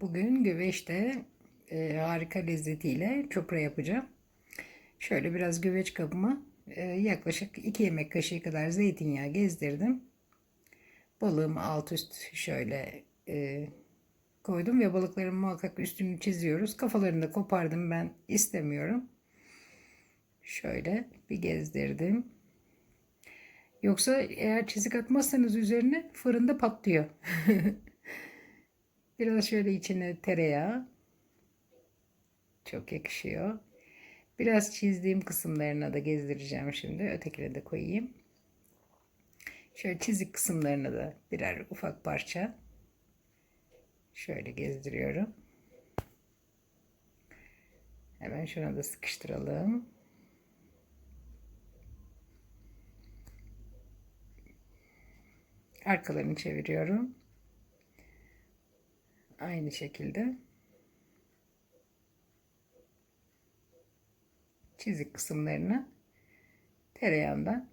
Bugün güveçte e, harika lezzetiyle çupra yapacağım. Şöyle biraz güveç kabıma e, yaklaşık 2 yemek kaşığı kadar zeytinyağı gezdirdim. Balığımı alt üst şöyle e, koydum ve balıkların muhakkak üstünü çiziyoruz. Kafalarını da kopardım ben istemiyorum. Şöyle bir gezdirdim. Yoksa eğer çizik atmazsanız üzerine fırında patlıyor. Biraz şöyle içine tereyağı. Çok yakışıyor. Biraz çizdiğim kısımlarına da gezdireceğim şimdi. Ötekine de koyayım. Şöyle çizik kısımlarına da birer ufak parça. Şöyle gezdiriyorum. Hemen şuna da sıkıştıralım. Arkalarını çeviriyorum. Aynı şekilde çizik kısımlarını tereyağından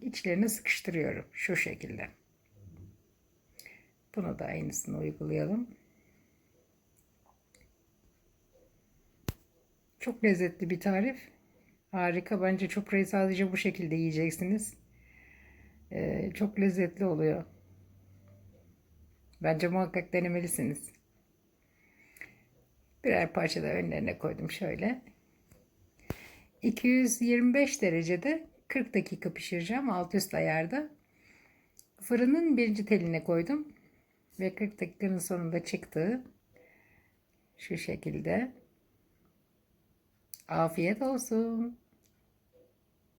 içlerine sıkıştırıyorum şu şekilde. Bunu da aynısını uygulayalım. Çok lezzetli bir tarif. Harika. Bence çuprayı sadece bu şekilde yiyeceksiniz. Ee, çok lezzetli oluyor. Bence muhakkak denemelisiniz. Birer parça da önlerine koydum şöyle. 225 derecede 40 dakika pişireceğim alt üst ayarda. Fırının birinci teline koydum. Ve 40 dakikanın sonunda çıktı. Şu şekilde. Afiyet olsun.